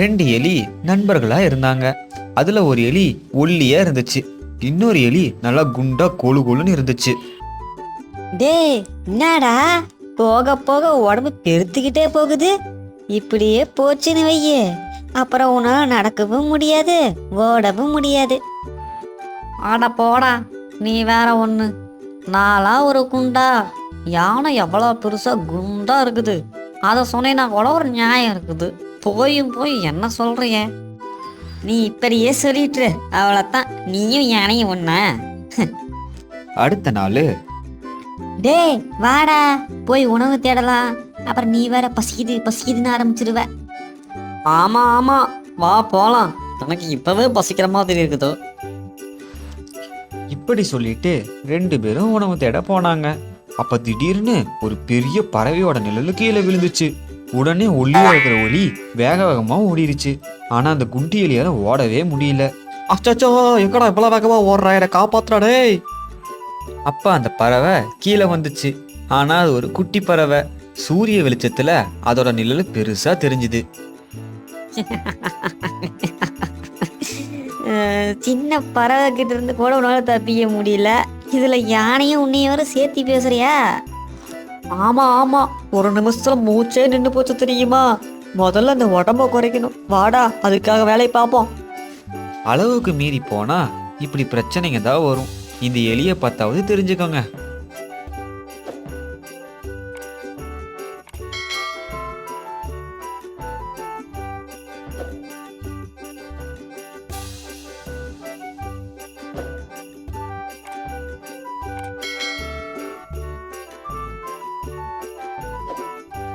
ரெண்டு எலி நண்பர்களா இருந்தாங்க. அதுல ஒரு எலி ஒல்லியா இருந்துச்சு. இன்னொரு எலி நல்லா குண்டா கொழு கொழுன்னு இருந்துச்சு. டேய் என்னடா போக போக உடம்பு பெருத்துக்கிட்டே போகுது. இப்படியே போச்சுன்னு வையே. அப்புறம் உன்னால நடக்கவும் முடியாது ஓடவும் முடியாது. ஆடா போடா நீ வேற ஒன்று நாளா ஒரு குண்டா. யானை எவ்வளோ பெருசா குண்டா இருக்குது. அதை சொன்னேன்னா கூட ஒரு நியாயம் இருக்குது. போயும் போய் என்ன சொல்றிய? நீ இப்படியே சொல்லிட்டு அவ்வளோத்தான் நீயும் யானையும் ஒண்ணா? அடுத்த நாள். டேய் வாடா போய் உணவு தேடலாம். அப்புறம் நீ வேற பசிக்குது பசிக்குதுன்னு ஆரம்பிச்சிருவ. ஆமா ஆமா. வா போலாம். எனக்கு இப்பவே பசிக்கிற மாதிரி இருக்குது. இப்படி சொல்லிட்டு ரெண்டு பேரும் உணவு தேட போனாங்க. அப்ப திடீர்னு ஒரு பெரிய பறவையோட நிழலு கீழே விழுந்துச்சு. உடனே ஒல்லியா இருக்கிற ஒலி வேக வேகமாக ஓடிருச்சு. ஆனால் அந்த குண்டி எலியால் ஓடவே முடியல. அச்சோ எங்கடா இப்பெல்லாம் வேகமாக ஓடுறா? என்ன காப்பாத்துறாடே அப்போ அந்த பறவை கீழே வந்துச்சு. ஆனால் அது ஒரு குட்டி பறவை. சூரிய வெளிச்சத்தில் அதோட நிழல் பெருசாக தெரிஞ்சுது. சின்ன பறவை கிட்ட இருந்து கூட உன்னால தப்பிக்க முடியல. இதுல யானையும் உன்னையோட சேர்த்து பேசுறியா? ஆமா ஆமா. ஒரு நிமிஷத்துல மூச்சே நின்று போச்சு தெரியுமா? முதல்ல அந்த உடம்ப குறைக்கணும். வாடா அதுக்காக வேலையை பார்ப்போம். அளவுக்கு மீறி போனா இப்படி பிரச்சனைங்க தான் வரும். இந்த எலியை பார்த்தாவது தெரிஞ்சுக்கோங்க.